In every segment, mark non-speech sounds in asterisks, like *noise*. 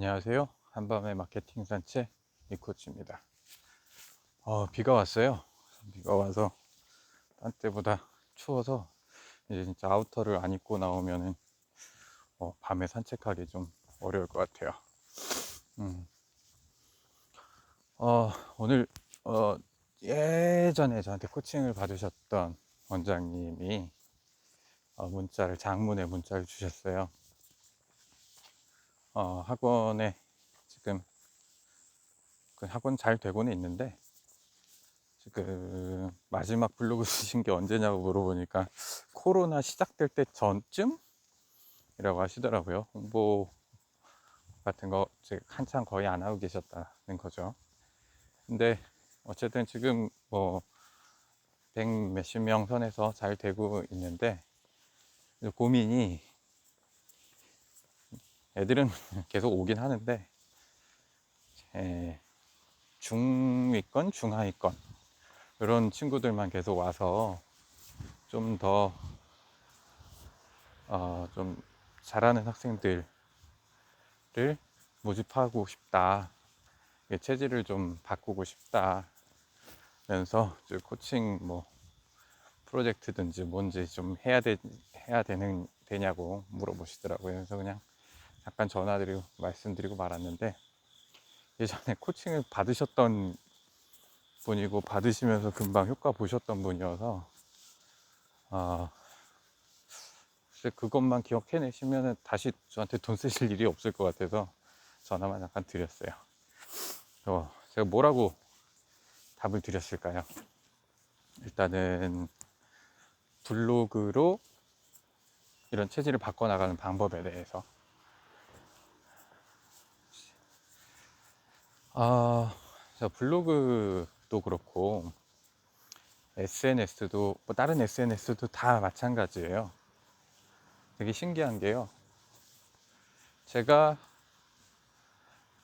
안녕하세요. 한밤의 마케팅 산책 이코치입니다. 어, 비가 왔어요. 비가 와서 딴 때보다 추워서 이제 진짜 아우터를 안 입고 나오면은 어, 밤에 산책하기 좀 어려울 것 같아요. 음. 어, 오늘 어, 예전에 저한테 코칭을 받으셨던 원장님이 어, 문자를 장문의 문자를 주셨어요. 어, 학원에 지금 그 학원 잘 되고는 있는데 지금 마지막 블로그 *laughs* 쓰신 게 언제냐고 물어보니까 코로나 시작될 때 전쯤이라고 하시더라고요. 홍보 같은 거 한참 거의 안 하고 계셨다는 거죠. 근데 어쨌든 지금 뭐 백 몇십 명 선에서 잘 되고 있는데 고민이 애들은 *laughs* 계속 오긴 하는데 에, 중위권, 중하위권 이런 친구들만 계속 와서 좀더 어, 좀 잘하는 학생들을 모집하고 싶다. 체질을 좀 바꾸고 싶다. 면서 이제 코칭 뭐 프로젝트든지 뭔지 좀 해야 되 해야 되는 되냐고 물어보시더라고요. 그래서 그냥 잠깐 전화드리고 말씀드리고 말았는데 예전에 코칭을 받으셨던 분이고 받으시면서 금방 효과 보셨던 분이어서 아 그것만 기억해내시면 다시 저한테 돈 쓰실 일이 없을 것 같아서 전화만 잠깐 드렸어요. 어, 제가 뭐라고 답을 드렸을까요? 일단은 블로그로 이런 체질을 바꿔나가는 방법에 대해서 아, 저 블로그도 그렇고 SNS도 뭐 다른 SNS도 다 마찬가지예요. 되게 신기한 게요. 제가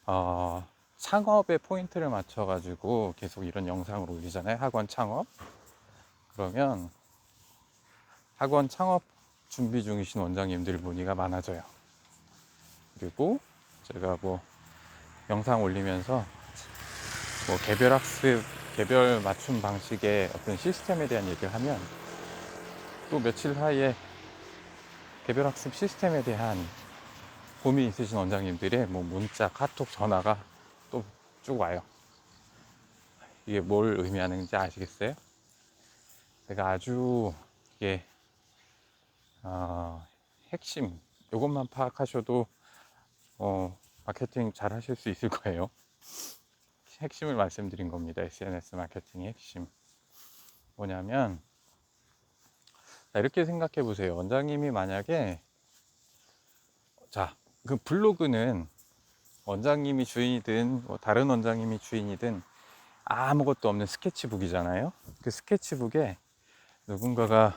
어, 창업에 포인트를 맞춰가지고 계속 이런 영상을 올리잖아요. 학원 창업. 그러면 학원 창업 준비 중이신 원장님들 문의가 많아져요. 그리고 제가 뭐 영상 올리면서 뭐 개별 학습, 개별 맞춤 방식의 어떤 시스템에 대한 얘기를 하면 또 며칠 사이에 개별 학습 시스템에 대한 고민 있으신 원장님들의 뭐 문자, 카톡, 전화가 또 쭉 와요. 이게 뭘 의미하는지 아시겠어요? 제가 아주 이게 어, 핵심 이것만 파악하셔도 어, 마케팅 잘 하실 수 있을 거예요. 핵심을 말씀드린 겁니다. SNS 마케팅의 핵심. 뭐냐면, 자, 이렇게 생각해 보세요. 원장님이 만약에, 자, 그 블로그는 원장님이 주인이든, 뭐 다른 원장님이 주인이든 아무것도 없는 스케치북이잖아요. 그 스케치북에 누군가가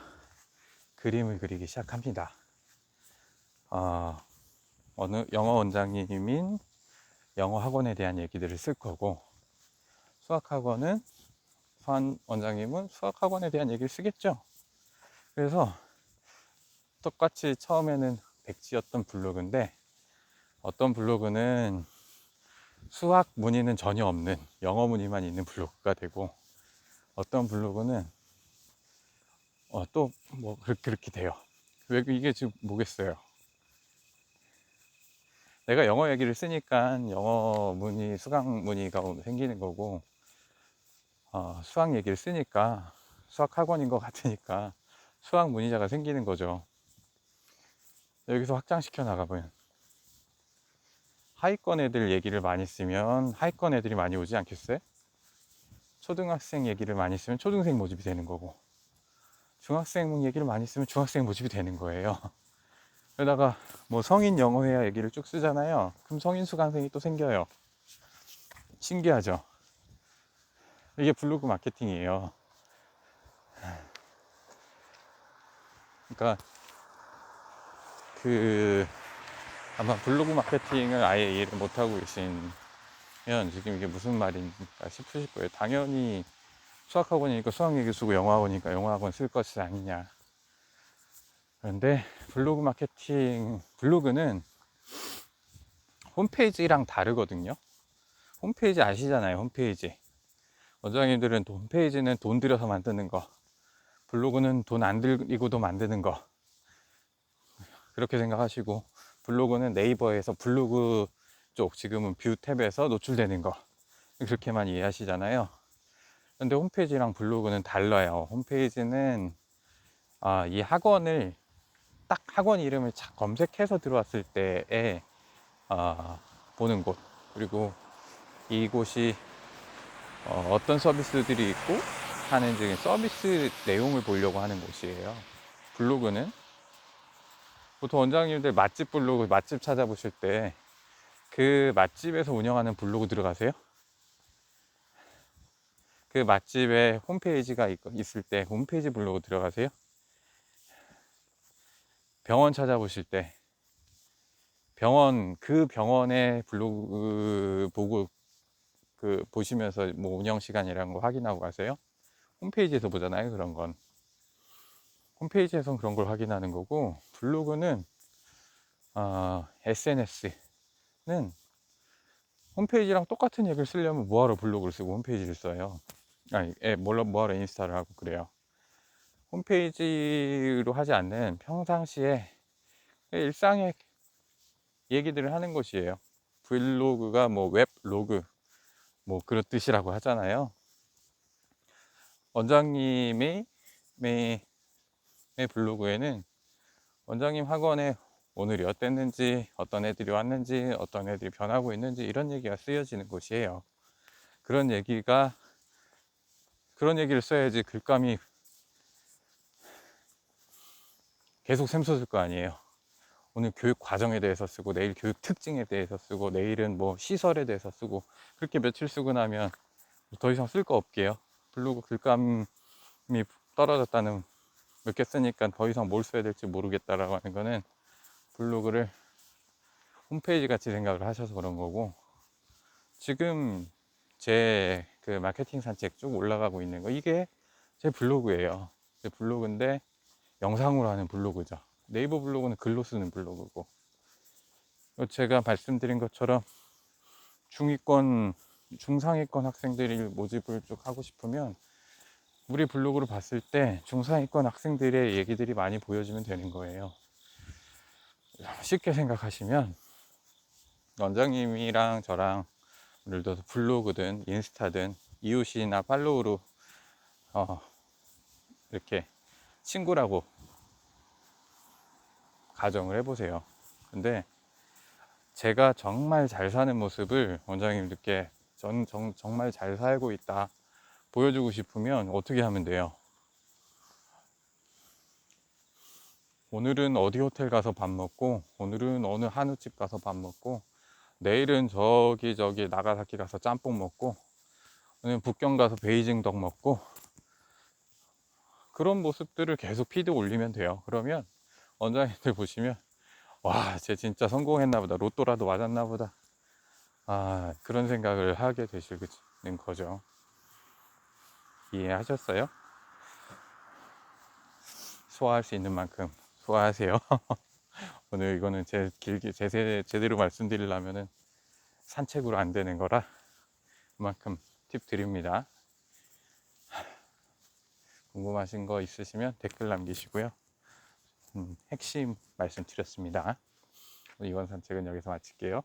그림을 그리기 시작합니다. 어, 어느 영어 원장님인 영어 학원에 대한 얘기들을 쓸 거고 수학 학원은 수한 원장님은 수학 학원에 대한 얘기를 쓰겠죠. 그래서 똑같이 처음에는 백지였던 블로그인데 어떤 블로그는 수학 문의는 전혀 없는 영어 문의만 있는 블로그가 되고 어떤 블로그는 어, 또 뭐 그렇게 돼요. 왜 이게 지금 뭐겠어요? 내가 영어 얘기를 쓰니까 영어 문의, 수학 문의가 생기는 거고, 어, 수학 얘기를 쓰니까 수학 학원인 것 같으니까 수학 문의자가 생기는 거죠. 여기서 확장시켜 나가보면 하위권 애들 얘기를 많이 쓰면 하위권 애들이 많이 오지 않겠어요? 초등학생 얘기를 많이 쓰면 초등생 모집이 되는 거고 중학생 얘기를 많이 쓰면 중학생 모집이 되는 거예요. 그러다가 뭐 성인 영어회화 얘기를 쭉 쓰잖아요. 그럼 성인 수강생이 또 생겨요. 신기하죠? 이게 블로그 마케팅이에요. 그러니까 그 아마 블로그 마케팅을 아예 이해를 못하고 계시면 지금 이게 무슨 말인가 싶으실 거예요. 당연히 수학학원이니까 수학 얘기 쓰고 영어학원이니까 영어학원 쓸 것이 아니냐. 그런데 블로그 마케팅, 블로그는 홈페이지랑 다르거든요. 홈페이지 아시잖아요. 홈페이지. 원장님들은 또 홈페이지는 돈 들여서 만드는 거, 블로그는 돈 안 들이고도 만드는 거. 그렇게 생각하시고, 블로그는 네이버에서 블로그 쪽, 지금은 뷰 탭에서 노출되는 거. 그렇게만 이해하시잖아요. 근데 홈페이지랑 블로그는 달라요. 홈페이지는 아, 이 학원을 딱 학원 이름을 착 검색해서 들어왔을 때에 아, 보는 곳 그리고 이곳이 어, 떤 서비스들이 있고 하는지 서비스 내용을 보려고 하는 곳이에요. 블로그는 보통 원장님들 맛집 블로그 맛집 찾아보실 때 그 맛집에서 운영하는 블로그 들어가세요? 그 맛집에 홈페이지가 있, 있을 때 홈페이지 블로그 들어가세요? 병원 찾아보실 때 병원 그 병원의 블로그 보고 그 보시면서 뭐 운영 시간이라는 거 확인하고 가세요. 홈페이지에서 보잖아요. 그런 건 홈페이지에선 그런 걸 확인하는 거고 블로그는 어, SNS는 홈페이지랑 똑같은 얘기를 쓰려면 뭐하러 블로그를 쓰고 홈페이지를 써요. 아니, 예, 뭐하러 인스타를 하고 그래요. 홈페이지로 하지 않는 평상시에 일상의 얘기들을 하는 것이에요. 브이로그가 뭐 웹로그 뭐 그런 뜻이라고 하잖아요. 원장님의 의 블로그에는 원장님 학원에 오늘이 어땠는지, 어떤 애들이 왔는지, 어떤 애들이 변하고 있는지 이런 얘기가 쓰여지는 곳이에요. 그런 얘기가 그런 얘기를 써야지 글감이 계속 샘솟을 거 아니에요. 오늘 교육 과정에 대해서 쓰고 내일 교육 특징에 대해서 쓰고 내일은 뭐 시설에 대해서 쓰고 그렇게 며칠 쓰고 나면 더 이상 쓸 거 없게요. 블로그 글감이 떨어졌다는 몇 개 쓰니까 더 이상 뭘 써야 될지 모르겠다라고 하는 거는 블로그를 홈페이지 같이 생각을 하셔서 그런 거고 지금 제 그 마케팅 산책 쭉 올라가고 있는 거 이게 제 블로그예요. 제 블로그인데 영상으로 하는 블로그죠. 네이버 블로그는 글로 쓰는 블로그고 제가 말씀드린 것처럼 중위권, 중상위권 학생들이 모집을 쭉 하고 싶으면 우리 블로그를 봤을 때 중상위권 학생들의 얘기들이 많이 보여지면 되는 거예요. 쉽게 생각하시면 원장님이랑 저랑 예를 들어서 블로그든 인스타든 이웃이나 팔로우로 어, 이렇게 친구라고 가정을 해보세요. 근데 제가 정말 잘 사는 모습을 원장님들께 전 정, 정말 잘 살고 있다 보여주고 싶으면 어떻게 하면 돼요? 오늘은 어디 호텔 가서 밥 먹고 오늘은 어느 한우집 가서 밥 먹고 내일은 저기 저기 나가사키 가서 짬뽕 먹고 오늘 북경 가서 베이징 덕 먹고 그런 모습들을 계속 피드 올리면 돼요. 그러면 원장님들 보시면 와, 쟤 진짜 성공했나 보다. 로또라도 맞았나 보다. 아, 그런 생각을 하게 되시는 거죠. 이해하셨어요? 소화할 수 있는 만큼 소화하세요. *laughs* 오늘 이거는 제 길게 제 제대로 말씀드리려면은 산책으로 안 되는 거라 그만큼 팁 드립니다. 궁금하신 거 있으시면 댓글 남기시고요. 음, 핵심 말씀드렸습니다. 이번 산책은 여기서 마칠게요.